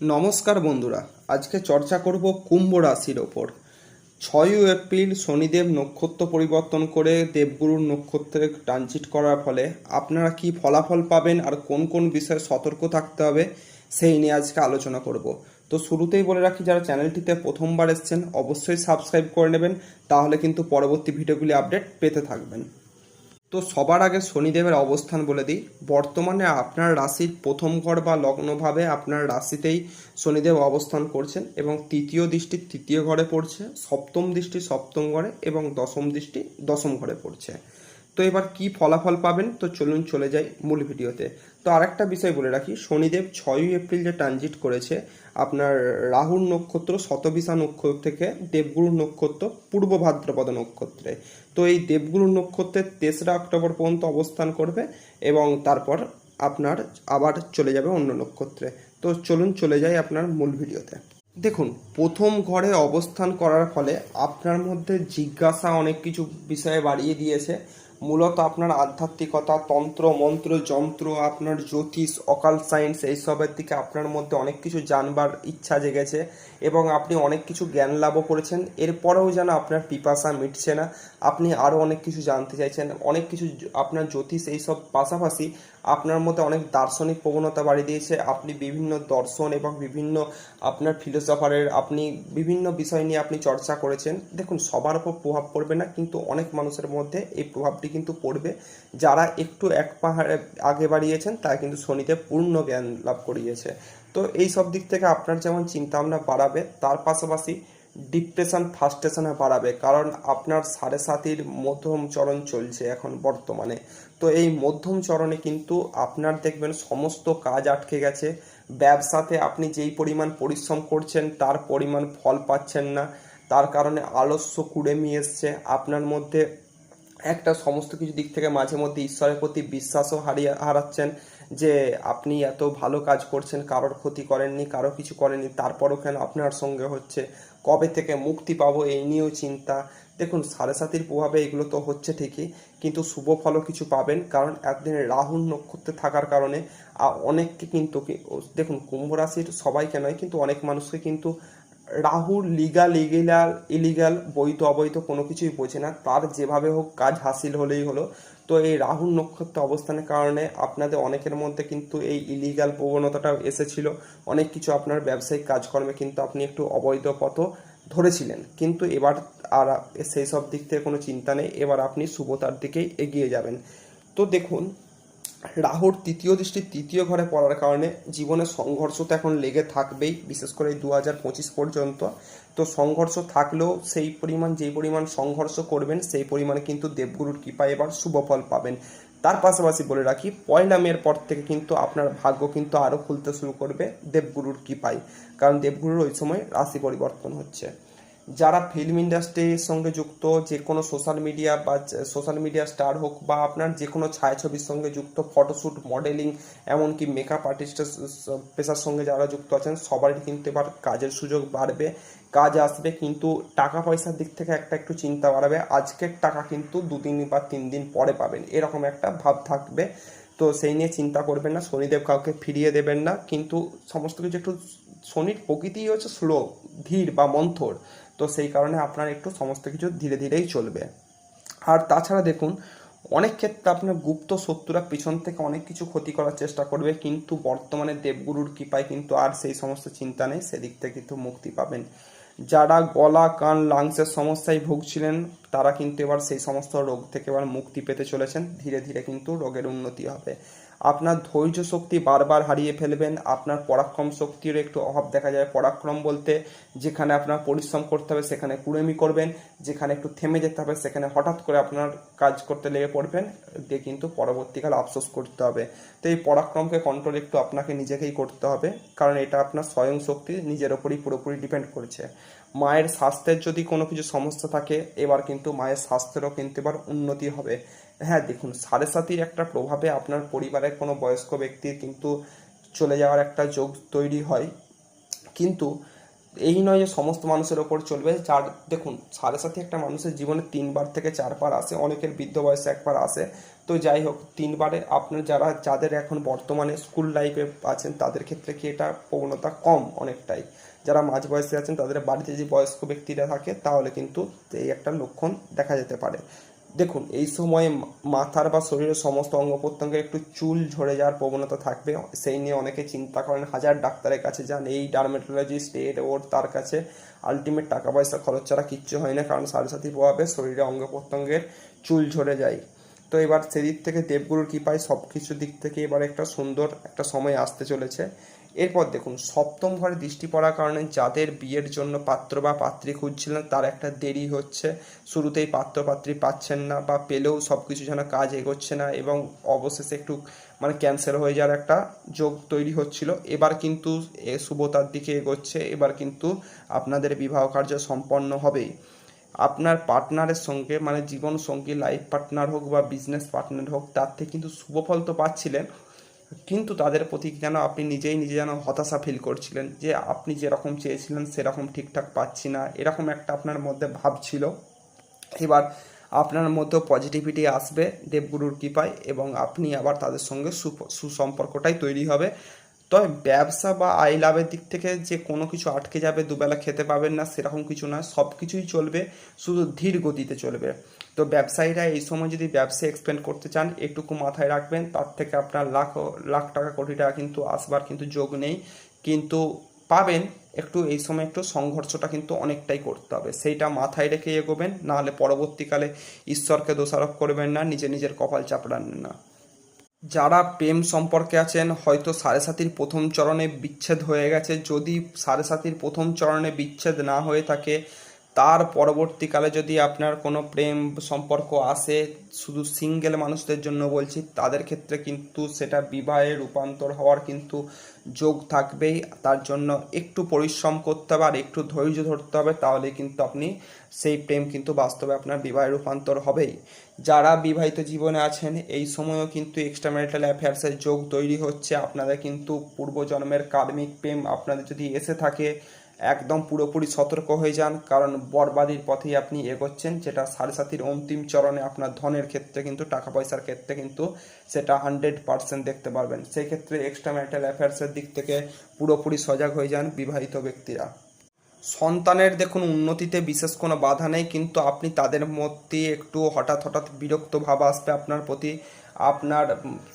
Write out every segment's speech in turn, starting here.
নমস্কার বন্ধুরা, আজকে চর্চা করব কুম্ভ রাশির ওপর। ছয়ই এপ্রিল শনিদেব নক্ষত্র পরিবর্তন করে দেবগুরুর নক্ষত্রে ট্রানজিট করার ফলে আপনারা কি ফলাফল পাবেন আর কোন কোন বিষয়ে সতর্ক থাকতে হবে সেই নিয়ে আজকে আলোচনা করব। তো শুরুতেই বলে রাখি, যারা চ্যানেলটিতে প্রথমবার এসেছেন, অবশ্যই সাবস্ক্রাইব করে নেবেন, তাহলে কিন্তু পরবর্তী ভিডিওগুলি আপডেট পেতে থাকবেন। তো সবার আগে শনিদেবের অবস্থান বলে দিই। বর্তমানে আপনার রাশির প্রথম ঘর বা লগ্নভাবে আপনার রাশিতেই শনিদেব অবস্থান করছেন এবং তৃতীয় দৃষ্টি তৃতীয় ঘরে পড়ছে, সপ্তম দৃষ্টি সপ্তম ঘরে এবং দশম দৃষ্টি দশম ঘরে পড়ছে। তো এবার কি ফলাফল পাবেন? তো চলুন চলে যাই মূল ভিডিওতে। তো আরেকটা বিষয় বলে রাখি, শনিদেব ছয়ই এপ্রিল যে ট্রানজিট করেছে, আপনার রাহুর নক্ষত্র শতবিশা নক্ষত্র থেকে দেবগুরু নক্ষত্র পূর্ব ভাদ্রপদ নক্ষত্রে। তো এই দেবগুরু নক্ষত্রের তেসরা অক্টোবর পর্যন্ত অবস্থান করবে এবং তারপর আপনার আবার চলে যাবে অন্য নক্ষত্রে। তো চলুন চলে যাই আপনার মূল ভিডিওতে। দেখুন, প্রথম ঘরে অবস্থান করার ফলে আপনার মধ্যে জিজ্ঞাসা অনেক কিছু বিষয়ে বাড়িয়ে দিয়েছে। মূলত আপনার আধ্যাত্মিকতা, তন্ত্র, মন্ত্র, যন্ত্র, আপনার জ্যোতিষ অকাল সায়েন্স এইসবের দিকে আপনার মধ্যে অনেক কিছু জানবার ইচ্ছা জেগেছে। এবং আপনি অনেক কিছু জ্ঞান লাভও করেছেন। এরপরেও যেন আপনার পিপাসা মিটছে না। আপনি আরও অনেক কিছু জানতে চাইছেন। অনেক কিছু আপনার জ্যোতিষ এইসব পাশাপাশি আপনার মধ্যে অনেক দার্শনিক প্রবণতা বাড়িয়ে দিয়েছে। আপনি বিভিন্ন দর্শন এবং বিভিন্ন আপনার ফিলোসফারের আপনি বিভিন্ন বিষয় নিয়ে আপনি চর্চা করেছেন। দেখুন, সবার উপর প্রভাব পড়বে না, কিন্তু অনেক মানুষের মধ্যে এই প্রভাবটি কিন্তু পড়বে। যারা একটু এক পাহাড়ে আগে বাড়িয়েছেন, তারা কিন্তু শনিতে পূর্ণ জ্ঞান লাভ করিয়েছে। তো এই সব দিক থেকে আপনার যেমন চিন্তা ভাবনা বাড়াবে, তার পাশাপাশি ডিপ্রেশন ফার্স্টেশনে বাড়াবে, কারণ আপনার সাড়ে সাতির মধ্যম চরণ চলছে এখন বর্তমানে। তো এই মধ্যম চরণে কিন্তু আপনার দেখবেন সমস্ত কাজ আটকে গেছে। ব্যবসাতে আপনি যেই পরিমাণ পরিশ্রম করছেন, তার পরিমাণ ফল পাচ্ছেন না। তার কারণে আলস্য কুড়েমি এসছে। আপনার মধ্যে একটা সমস্ত কিছু দিক থেকে মাঝে মধ্যে ঈশ্বরের প্রতি বিশ্বাসও হারিয়ে, হারাচ্ছেন। যে আপনি এত ভালো কাজ করছেন, কারোর ক্ষতি করেননি, কারও কিছু করেননি, তারপরও কেন আপনার সঙ্গে হচ্ছে? কবে থেকে মুক্তি পাবো এই নিয়েও চিন্তা। দেখুন, সাড়ে সাতির প্রভাবে এগুলো তো হচ্ছে ঠিকই, কিন্তু শুভ ফলও কিছু পাবেন, কারণ একদিন রাহুল নক্ষত্রে থাকার কারণে অনেককে কিন্তু দেখুন, কুম্ভ রাশির সবাইকে নয়, কিন্তু অনেক মানুষকে কিন্তু রাহুর লিগাল ইলিগাল ইলিগাল বৈধ, অবৈধ কোনো কিছুই বোঝে না। তার যেভাবে হোক কাজ হাসিল হলেই হলো। তো এই রাহুল নক্ষত্র অবস্থানের কারণে আপনাদের অনেকের মধ্যে কিন্তু এই ইলিগাল প্রবণতাটাও এসেছিল। অনেক কিছু আপনার ব্যবসায়িক কাজকর্মে কিন্তু আপনি একটু অবৈধ পথ ধরেছিলেন। কিন্তু এবার আর সেই সব দিক থেকে কোনো চিন্তা নেই। এবার আপনি শুভতার দিকেই এগিয়ে যাবেন। তো দেখুন রাহুর তৃতীয় দৃষ্টি তৃতীয় ঘরে পড়ার কারণে জীবনে সংঘর্ষ তো এখন লেগে থাকবেই, বিশেষ করে দু হাজার পঁচিশ পর্যন্ত। তো সংঘর্ষ থাকলেও সেই পরিমাণ, যেই পরিমাণ সংঘর্ষ করবেন, সেই পরিমাণে কিন্তু দেবগুরুর কৃপায় এবার শুভ ফল পাবেন। তার পাশাপাশি বলে রাখি, পয়লা মেয়ের পর থেকে কিন্তু আপনার ভাগ্য কিন্তু আরও খুলতে শুরু করবে দেবগুরুর কৃপায়। কারণ দেবগুরুর ওই সময় রাশি পরিবর্তন হচ্ছে। যারা ফিল্ম ইন্ডাস্ট্রির সঙ্গে যুক্ত, যে কোনো সোশ্যাল মিডিয়া বা সোশ্যাল মিডিয়া স্টার হোক বা আপনার যে কোনো ছায়াছবির সঙ্গে যুক্ত ফটোশ্যুট মডেলিং এমনকি মেকআপ আর্টিস্টের পেশার সঙ্গে যারা যুক্ত আছেন, সবারই কিন্তু এবার কাজের সুযোগ বাড়বে। কাজ আসবে কিন্তু টাকা পয়সার দিক থেকে একটা একটু চিন্তা বাড়াবে। আজকের টাকা কিন্তু দুদিন বা তিন দিন পরে পাবেন, এরকম একটা ভাব থাকবে। তো সেই নিয়ে চিন্তা করবেন না, শনিদেব কাউকে ফিরিয়ে দেবেন না। কিন্তু সমস্ত কিছু একটু শনির প্রকৃতিই হচ্ছে স্লো ধীর বা মন্থর। তো সেই কারণে আপনার একটু সমস্ত কিছু ধীরে ধীরেই চলবে। আর তাছাড়া দেখুন, অনেক ক্ষেত্রে আপনার গুপ্ত শত্রুরা পিছন থেকে অনেক কিছু ক্ষতি করার চেষ্টা করবে, কিন্তু বর্তমানে দেবগুরুর কৃপায় কিন্তু আর সেই সমস্ত চিন্তা নেই, সেদিক থেকে কিন্তু মুক্তি পাবেন। যারা গলা, কান, লাংসের সমস্যায় ভুগছিলেন, তারা কিন্তু এবার সেই সমস্ত রোগ থেকে এবার মুক্তি পেতে চলেছেন, ধীরে ধীরে কিন্তু রোগের উন্নতি হবে। আপনার ধৈর্য শক্তি বারবার হারিয়ে ফেলবেন, আপনার পরাক্রম শক্তির একটু অভাব দেখা যায়। পরাক্রম বলতে যেখানে আপনার পরিশ্রম করতে হবে সেখানে কুড়েমি করবেন, যেখানে একটু থেমে যেতে হবে সেখানে হঠাৎ করে আপনার কাজ করতে লেগে পড়বেন, দিয়ে কিন্তু পরবর্তীকালে আফসোস করতে হবে। তো এই পরাক্রমকে কন্ট্রোল একটু আপনাকে নিজেকেই করতে হবে, কারণ এটা আপনার স্বয়ং শক্তি নিজের ওপরই পুরোপুরি ডিপেন্ড করছে। মায়ের স্বাস্থ্যের যদি কোনো কিছু সমস্যা থাকে, এবার কিন্তু মায়ের স্বাস্থ্যেরও কিন্তু এবার উন্নতি হবে। হ্যাঁ দেখুন, সাড়ে সাতির একটা প্রভাবে আপনার পরিবারের কোনো বয়স্ক ব্যক্তির কিন্তু চলে যাওয়ার একটা যোগ তৈরি হয়। কিন্তু এই নয় যে সমস্ত মানুষের ওপর চলবে, যার, দেখুন, সাড়ে সাথে একটা মানুষের জীবনে তিনবার থেকে চারবার আসে, অনেকের বৃদ্ধ বয়সে একবার আসে। তো যাই হোক, তিনবারে আপনার যারা, যাদের এখন বর্তমানে স্কুল লাইফে আছেন, তাদের ক্ষেত্রে কি এটা প্রবণতা কম অনেকটাই? যারা মাঝ বয়সে আছেন, তাদের বাড়িতে যে বয়স্ক ব্যক্তিরা থাকে, তাহলে কিন্তু এই একটা লক্ষণ দেখা যেতে পারে। দেখুন, এই সময়ে মাথার বা শরীরের সমস্ত অঙ্গ প্রত্যঙ্গে একটু চুল ঝরে যাওয়ার প্রবণতা থাকবে। সেই নিয়ে অনেকে চিন্তা করেন, হাজার ডাক্তারের কাছে যান, এই ডার্মেটোলজিস্ট এর ওর তার কাছে আলটিমেট টাকা পয়সা খরচ ছাড়া কিচ্ছু হয় না, কারণ সাথীর প্রভাবে শরীরে অঙ্গ প্রত্যঙ্গের চুল ঝরে যায়। তো এবার সেদিক থেকে দেবগুরুর কৃপায় সব কিছু দিক থেকে এবার একটা সুন্দর একটা সময় আসতে চলেছে। এরপর দেখুন, সপ্তম ঘরে দৃষ্টি পড়ার কারণে যাদের বিয়ের জন্য পাত্র বা পাত্রী খুঁজছিলেন, তার একটা দেরি হচ্ছে। শুরুতেই পাত্র পাত্রী পাচ্ছেন না বা পেলেও সব কিছু যেন কাজ এগোচ্ছে না এবং অবশেষে একটু মানে ক্যান্সেল হয়ে যাওয়ার একটা যোগ তৈরি হচ্ছিল। এবার কিন্তু এ শুভতার দিকে এগোচ্ছে, এবার কিন্তু আপনাদের বিবাহ কার্য সম্পন্ন হবেই। আপনার পার্টনারের সঙ্গে মানে জীবন সঙ্গী লাইফ পার্টনার হোক বা বিজনেস পার্টনার হোক, তার থেকে কিন্তু শুভফল তো পাচ্ছিলেন। কিন্তু তাদের প্রতি যেন আপনি নিজেই নিজে যেন হতাশা ফিল করছিলেন যে আপনি যেরকম চেয়েছিলেন, সেরকম ঠিকঠাক পাচ্ছি না। এরকম একটা আপনার মধ্যে ভাব ছিল। এবার আপনার মধ্যেও পজিটিভিটি আসবে দেবগুরুর কৃপায় এবং আপনি আবার তাদের সঙ্গে সুসম্পর্কটাই তৈরি হবে। তবে ব্যবসা বা আয় লাভের দিক থেকে যে কোনো কিছু আটকে যাবে, দুবেলা খেতে পাবেন না, সেরকম কিছু না সব কিছুই চলবে, শুধু ধীর গতিতে চলবে। তো ব্যবসায়ীরা এই সময় যদি ব্যবসা এক্সপেন্ড করতে চান একটুকু মাথায় রাখবেন, তার থেকে আপনার লাখ লাখ টাকা, কোটি টাকা কিন্তু আসবার কিন্তু যোগ নেই। কিন্তু পাবেন, একটু এই সময় একটু সংঘর্ষটা কিন্তু অনেকটাই করতে হবে। সেইটা মাথায় রেখে এগোবেন, নাহলে পরবর্তীকালে ঈশ্বরকে দোষারোপ করবেন না, নিজে নিজের কপাল চাপড়ান না। যারা প্রেম সম্পর্কে আছেন, হয়তো সাড়ে সাতির প্রথম চরণে বিচ্ছেদ হয়ে গেছে। যদি সাড়ে সাতির প্রথম চরণে বিচ্ছেদ না হয়ে থাকে তার পরবর্তীকালে যদি আপনার কোনো প্রেম সম্পর্ক আসে, শুধু সিঙ্গেল মানুষদের জন্য বলছি, তাদের ক্ষেত্রে কিন্তু সেটা বিবাহে রূপান্তর হওয়ার কিন্তু যোগ থাকবেই। তার জন্য একটু পরিশ্রম করতে হবে আর একটু ধৈর্য ধরতে হবে, তাহলে কিন্তু আপনি সেই প্রেম কিন্তু বাস্তবে আপনার বিবাহে রূপান্তর হবেই। যারা বিবাহিত জীবনে আছেন, এই সময়ও কিন্তু এক্সট্রা ম্যারিটাল অ্যাফেয়ার্সের যোগ তৈরি হচ্ছে। আপনাদের কিন্তু পূর্বজন্মের কার্মিক প্রেম আপনাদের যদি এসে থাকে একদম পুরোপুরি সতর্ক হয়ে যান, কারণ বরবাদির পথেই আপনি এগোচ্ছেন, যেটা সাড়ে সাতির অন্তিম চরণে আপনার ধনের ক্ষেত্রে কিন্তু টাকা পয়সার ক্ষেত্রে কিন্তু সেটা হান্ড্রেড পারসেন্ট দেখতে পারবেন। সেই ক্ষেত্রে এক্সট্রা ম্যারিটাল অ্যাফেয়ার্সের দিক থেকে পুরোপুরি সজাগ হয়ে যান বিবাহিত ব্যক্তিরা। সন্তানের দেখুন উন্নতিতে বিশেষ কোনো বাধা নেই, কিন্তু আপনি তাদের মধ্যে একটু হঠাৎ হঠাৎ বিরক্ত ভাব আসবে আপনার প্রতি। আপনার,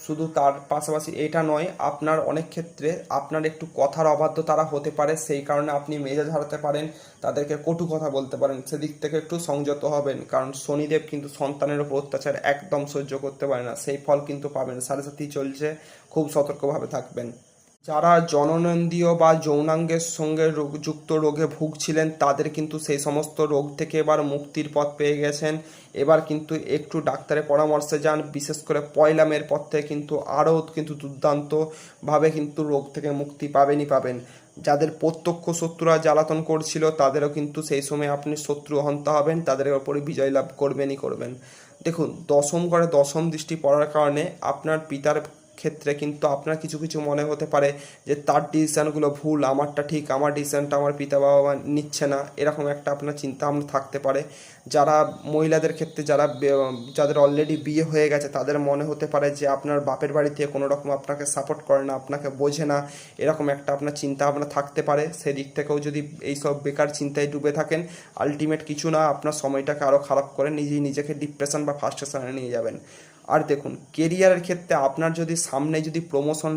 শুধু তার পাশাপাশি এটা নয়, আপনার অনেক ক্ষেত্রে আপনার একটু কথার অবাধ্য তারা হতে পারে, সেই কারণে আপনি মেজাজ হারাতে পারেন, তাদেরকে কটু কথা বলতে পারেন, সেদিক থেকে একটু সংযত হবেন, কারণ শনিদেব কিন্তু সন্তানের উপর অত্যাচার একদম সহ্য করতে পারে না, সেই ফল কিন্তু পাবেন সাড়ে সাথী চলছে, খুব সতর্কভাবে থাকবেন। যারা জননেন্দ্রিয় বা যৌনাঙ্গের সঙ্গে যুক্ত রোগে ভুগছিলেন, তাদের কিন্তু সেই সমস্ত রোগ থেকে এবার মুক্তির পথ পেয়ে গেছেন। এবার কিন্তু একটু ডাক্তারের পরামর্শে যান, বিশেষ করে পয়লা মের পর থেকে কিন্তু আরও কিন্তু দুর্দান্তভাবে কিন্তু রোগ থেকে মুক্তি পাবেনই পাবেন। যাদের প্রত্যক্ষ শত্রুরা জ্বালাতন করছিল, তাদেরও কিন্তু সেই সময় আপনি শত্রু হন্তা হবেন, তাদের ওপরে বিজয় লাভ করবেনই করবেন। দেখুন, দশম ঘরে দশম দৃষ্টি পড়ার কারণে আপনার পিতার ক্ষেত্রে কিন্তু আপনার কিছু কিছু মনে হতে পারে যে তার ডিসিশানগুলো ভুল, আমারটা ঠিক, আমার ডিসিশানটা আমার পিতা বাবা নিচ্ছে না, এরকম একটা আপনার চিন্তা ভাবনা থাকতে পারে। যারা মহিলাদের ক্ষেত্রে যারা যাদের অলরেডি বিয়ে হয়ে গেছে, তাদের মনে হতে পারে যে আপনার বাপের বাড়ি থেকে কোনো রকম আপনাকে সাপোর্ট করে না, আপনাকে বোঝে না, এরকম একটা আপনার চিন্তা ভাবনা থাকতে পারে। সেদিক থেকেও যদি এইসব বেকার চিন্তায় ডুবে থাকেন আলটিমেট কিছু না, আপনার সময়টাকে আরও খারাপ করে নিজেই নিজেকে ডিপ্রেশন বা ফার্স্টেশনে নিয়ে যাবেন। আর দেখুন কেরিয়ারের ক্ষেত্রে আপনার যদি সামনে যদি প্রমোশন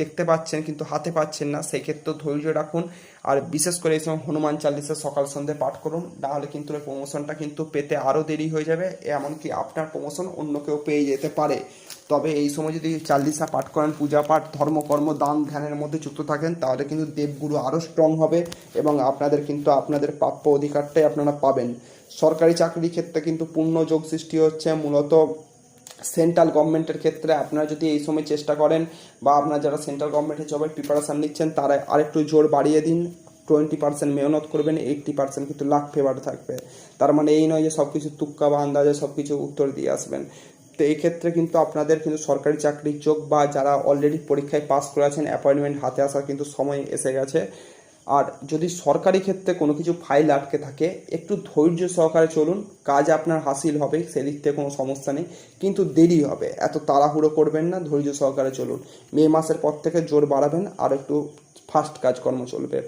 দেখতে পাচ্ছেন কিন্তু হাতে পাচ্ছেন না সেক্ষেত্রে ধৈর্য রাখুন। আর বিশেষ করে এই সময় হনুমান চালিসা সকাল সন্ধ্যে পাঠ করুন নাহলে কিন্তু ওই প্রমোশনটা কিন্তু পেতে আরও দেরি হয়ে যাবে, এমনকি আপনার প্রমোশন অন্য কেউ পেয়ে যেতে পারে। তবে এই সময় যদি চাল্লিশা পাঠ করেন, পূজা পাঠ, ধর্মকর্ম, দান ধ্যানের মধ্যে যুক্ত থাকেন, তাহলে কিন্তু দেবগুরু আরও স্ট্রং হবে এবং আপনাদের কিন্তু আপনাদের প্রাপ্য অধিকারটাই আপনারা পাবেন। সরকারি চাকরির ক্ষেত্রে কিন্তু পূর্ণ যোগ সৃষ্টি হচ্ছে, মূলত সেন্ট্রাল গভর্নমেন্টের ক্ষেত্রে আপনারা যদি এই সময় চেষ্টা করেন বা আপনারা যারা সেন্ট্রাল গভর্নমেন্টের জবের প্রিপারেশান নিচ্ছেন, তারা আরেকটু জোর বাড়িয়ে দিন। টোয়েন্টি পার্সেন্ট মেহনত করবেন এইট্টি পার্সেন্ট কিন্তু লাখ ফেভার থাকবে। তার মানে এই নয় যে সব কিছু তুক্কা বা আন্দাজে সব কিছু উত্তর দিয়ে আসবেন। তো এই ক্ষেত্রে কিন্তু আপনাদের কিন্তু সরকারি চাকরির যোগ বা যারা অলরেডি পরীক্ষায় পাস করে আছেন অ্যাপয়েন্টমেন্ট হাতে আসার কিন্তু সময় এসে গেছে। আর যদি সরকারি ক্ষেত্রে কোনো কিছু ফাইল আটকে থাকে, একটু ধৈর্য সহকারে চলুন, কাজ আপনার হাসিল হবে সেদিক থেকে কোনো সমস্যা নেই, কিন্তু দেরি হবে, এত তাড়াহুড়ো করবেন না, ধৈর্য সহকারে চলুন। মে মাসের পর থেকে জোর বাড়াবেন, আর একটু ফাস্ট কাজকর্ম চলবে।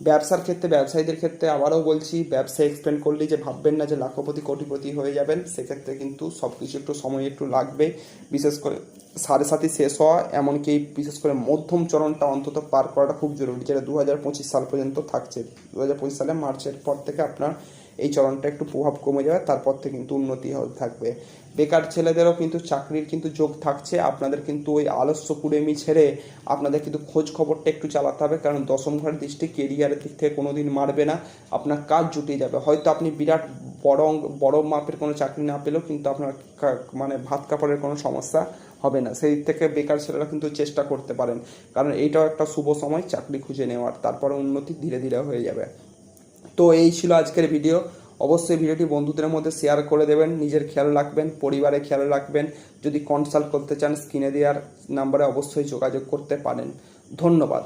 ব্যবসার ক্ষেত্রে, ব্যবসায়ীদের ক্ষেত্রে আবারও বলছি ব্যবসা এক্সপেন্ড করলে যে ভাববেন না যে লাখপতি, কোটিপতি হয়ে যাবেন, সেক্ষেত্রে কিন্তু সব কিছু একটু সময় একটু লাগবে, বিশেষ করে সাড়ে সাথে শেষ হওয়া, এমনকি বিশেষ করে মধ্যম চরণটা অন্তত পার করাটা খুব জরুরি, যেটা দু হাজার পঁচিশ সাল পর্যন্ত থাকছে। দু হাজার পঁচিশ সালে মার্চের পর থেকে আপনার এই চরণটা একটু প্রভাব কমে যাবে, তারপর থেকে কিন্তু উন্নতি হতে থাকবে। বেকার ছেলেদেরও কিন্তু চাকরির কিন্তু যোগ থাকছে। আপনাদের কিন্তু ওই আলস্য কুড়েমি ছেড়ে আপনাদের কিন্তু খোঁজ খবরটা একটু চালাতে হবে, কারণ দশম ঘরের দৃষ্টি কেরিয়ারের দিক থেকে কোনো দিন মারবে না। আপনার কাজ জুটিয়ে যাবে। হয়তো আপনি বিরাট বড় বড় মাপের কোনো চাকরি না পেলেও কিন্তু আপনার মানে ভাত কাপড়ের কোনো সমস্যা হবে না। সেই থেকে বেকার ছেলেরা কিন্তু চেষ্টা করতে পারেন। কারণ এইটাও একটা শুভ সময় চাকরি খুঁজে নেওয়ার। তারপরে উন্নতি ধীরে ধীরে হয়ে যাবে। তো এই ছিল আজকের ভিডিও অবশ্যই ভিডিওটি বন্ধুদের মধ্যে শেয়ার করে দেবেন, নিজের খেয়াল রাখবেন, পরিবারে খেয়াল রাখবেন। যদি কনসাল্ট করতে চান স্ক্রিনে দেওয়ার নাম্বারে অবশ্যই যোগাযোগ করতে পারেন। ধন্যবাদ।